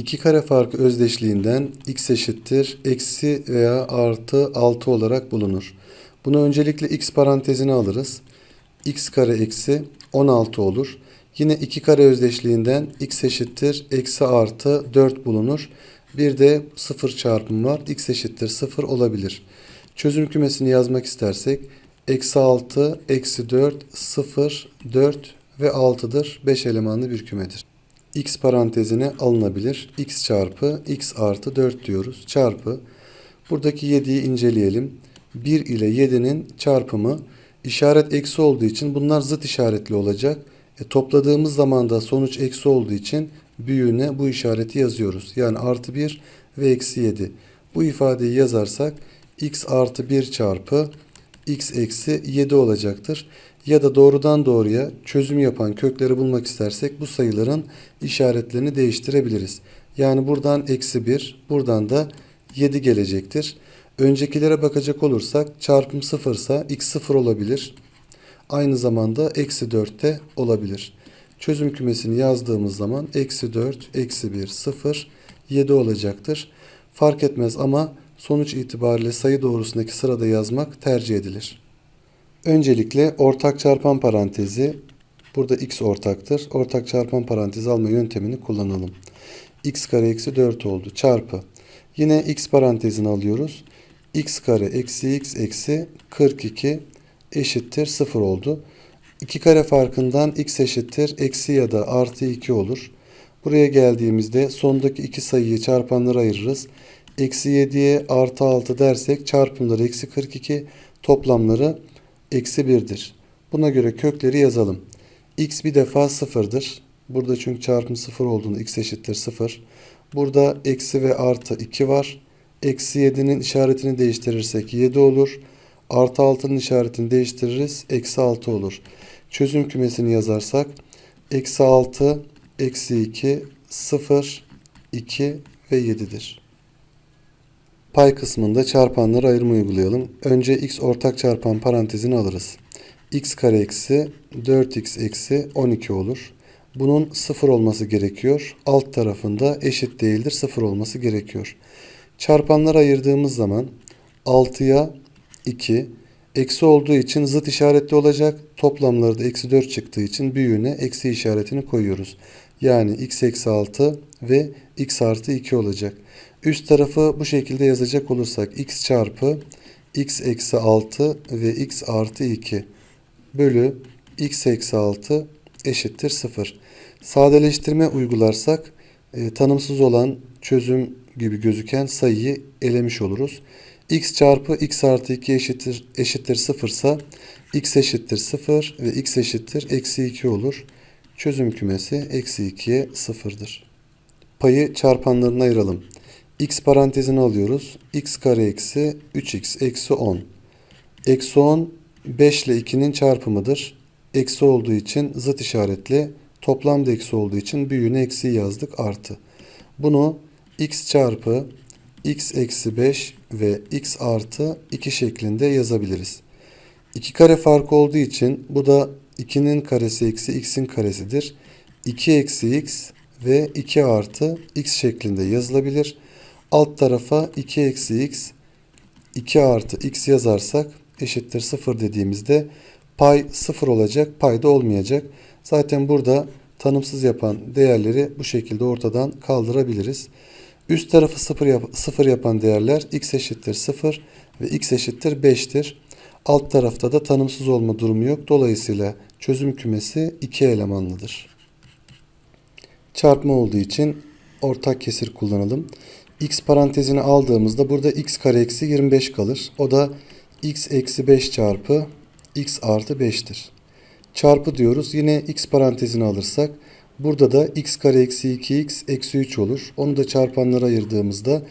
İki kare farkı özdeşliğinden x eşittir eksi veya artı 6 olarak bulunur. Bunu öncelikle x parantezine alırız. x kare eksi 16 olur. Yine iki kare özdeşliğinden x eşittir eksi artı 4 bulunur. Bir de 0 çarpım var. x eşittir 0 olabilir. Çözüm kümesini yazmak istersek eksi 6, eksi 4, 0, 4 ve 6'dır. 5 elemanlı bir kümedir x parantezine alınabilir. x çarpı x artı 4 diyoruz. Çarpı. Buradaki 7'yi inceleyelim. 1 ile 7'nin çarpımı işaret eksi olduğu için bunlar zıt işaretli olacak. E, topladığımız zaman da sonuç eksi olduğu için büyüğüne bu işareti yazıyoruz. Yani artı 1 ve eksi 7. Bu ifadeyi yazarsak x artı 1 çarpı x eksi 7 olacaktır. Ya da doğrudan doğruya çözüm yapan kökleri bulmak istersek bu sayıların işaretlerini değiştirebiliriz. Yani buradan eksi 1, buradan da 7 gelecektir. Öncekilere bakacak olursak çarpım 0 ise x 0 olabilir. Aynı zamanda eksi 4 de olabilir. Çözüm kümesini yazdığımız zaman eksi 4, eksi 1, 0, 7 olacaktır. Fark etmez ama sonuç itibariyle sayı doğrusundaki sırada yazmak tercih edilir. Öncelikle ortak çarpan parantezi burada x ortaktır. Ortak çarpan parantezi alma yöntemini kullanalım. x kare eksi 4 oldu. Çarpı. Yine x parantezini alıyoruz. x kare eksi x eksi 42 eşittir 0 oldu. 2 kare farkından x eşittir eksi ya da artı 2 olur. Buraya geldiğimizde sondaki iki sayıyı çarpanlara ayırırız. Eksi 7'ye artı 6 dersek çarpımları eksi 42 toplamları eksi 1'dir. Buna göre kökleri yazalım. x bir defa 0'dır. Burada çünkü çarpım 0 olduğunda x eşittir 0. Burada eksi ve artı 2 var. Eksi 7'nin işaretini değiştirirsek 7 olur. Artı 6'nın işaretini değiştiririz. Eksi 6 olur. Çözüm kümesini yazarsak eksi 6, eksi 2, 0, 2 ve 7'dir. Pay kısmında çarpanları ayırma uygulayalım. Önce x ortak çarpan parantezini alırız. x kare eksi 4x eksi 12 olur. Bunun 0 olması gerekiyor. Alt tarafında eşit değildir 0 olması gerekiyor. Çarpanları ayırdığımız zaman 6'ya 2 eksi olduğu için zıt işaretli olacak. Toplamları da eksi 4 çıktığı için büyüğüne eksi işaretini koyuyoruz. Yani x eksi 6 ve x artı 2 olacak. Üst tarafı bu şekilde yazacak olursak x çarpı x eksi 6 ve x artı 2 bölü x eksi 6 eşittir 0. Sadeleştirme uygularsak e, tanımsız olan çözüm gibi gözüken sayıyı elemiş oluruz. x çarpı x artı 2 eşittir, eşittir 0 ise x eşittir 0 ve x eşittir eksi 2 olur. Çözüm kümesi eksi 2'ye 0'dır. Payı çarpanlarına ayıralım x parantezini alıyoruz. x kare eksi 3x eksi 10. Eksi 10 5 ile 2'nin çarpımıdır. Eksi olduğu için zıt işaretli. Toplamda eksi olduğu için büyüğüne eksi yazdık artı. Bunu x çarpı x eksi 5 ve x artı 2 şeklinde yazabiliriz. 2 kare farkı olduğu için bu da 2'nin karesi eksi x'in karesidir. 2 eksi x ve 2 artı x şeklinde yazılabilir. Alt tarafa 2 eksi x 2 artı x yazarsak eşittir 0 dediğimizde pay 0 olacak pay da olmayacak. Zaten burada tanımsız yapan değerleri bu şekilde ortadan kaldırabiliriz. Üst tarafı 0, yap 0 yapan değerler x eşittir 0 ve x eşittir 5'tir. Alt tarafta da tanımsız olma durumu yok. Dolayısıyla çözüm kümesi 2 elemanlıdır. Çarpma olduğu için ortak kesir kullanalım x parantezini aldığımızda burada x kare eksi 25 kalır. O da x eksi 5 çarpı x artı 5'tir. Çarpı diyoruz. Yine x parantezini alırsak burada da x kare eksi 2x eksi 3 olur. Onu da çarpanlara ayırdığımızda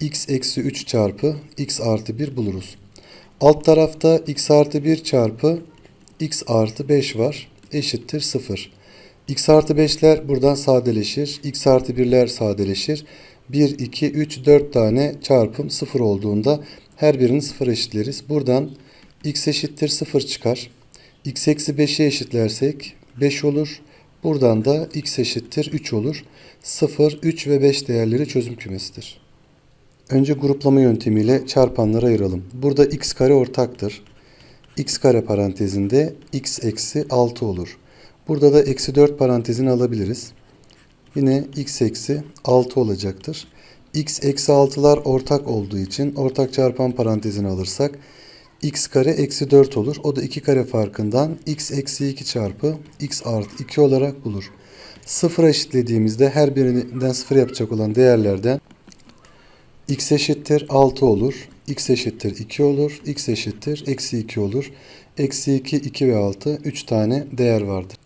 x eksi 3 çarpı x artı 1 buluruz. Alt tarafta x artı 1 çarpı x artı 5 var. Eşittir 0. x artı 5'ler buradan sadeleşir. x artı 1'ler sadeleşir. 1, 2, 3, 4 tane çarpım 0 olduğunda her birini 0 eşitleriz. Buradan x eşittir 0 çıkar. x eksi 5'i eşitlersek 5 olur. Buradan da x eşittir 3 olur. 0, 3 ve 5 değerleri çözüm kümesidir. Önce gruplama yöntemiyle çarpanları ayıralım. Burada x kare ortaktır. x kare parantezinde x eksi 6 olur. Burada da eksi 4 parantezini alabiliriz. Yine x eksi 6 olacaktır. x eksi 6'lar ortak olduğu için ortak çarpan parantezini alırsak x kare eksi 4 olur. O da 2 kare farkından x eksi 2 çarpı x artı 2 olarak bulur. Sıfıra eşitlediğimizde her birinden sıfır yapacak olan değerlerden x eşittir 6 olur. x eşittir 2 olur. x eşittir eksi 2 olur. Eksi 2, 2 ve 6 3 tane değer vardır.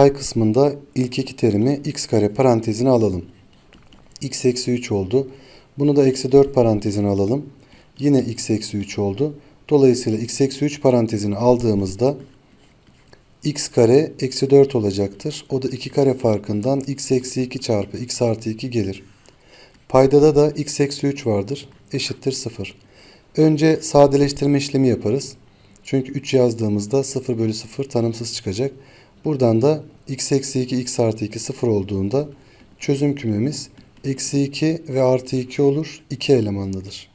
Pay kısmında ilk iki terimi x kare parantezine alalım. x eksi 3 oldu. Bunu da eksi 4 parantezine alalım. Yine x eksi 3 oldu. Dolayısıyla x eksi 3 parantezini aldığımızda x kare eksi 4 olacaktır. O da 2 kare farkından x eksi 2 çarpı x artı 2 gelir. Paydada da x eksi 3 vardır. Eşittir 0. Önce sadeleştirme işlemi yaparız. Çünkü 3 yazdığımızda 0 bölü 0 tanımsız çıkacak. Buradan da x eksi 2 x artı 2 0 olduğunda çözüm kümemiz eksi 2 ve artı 2 olur. 2 elemanlıdır.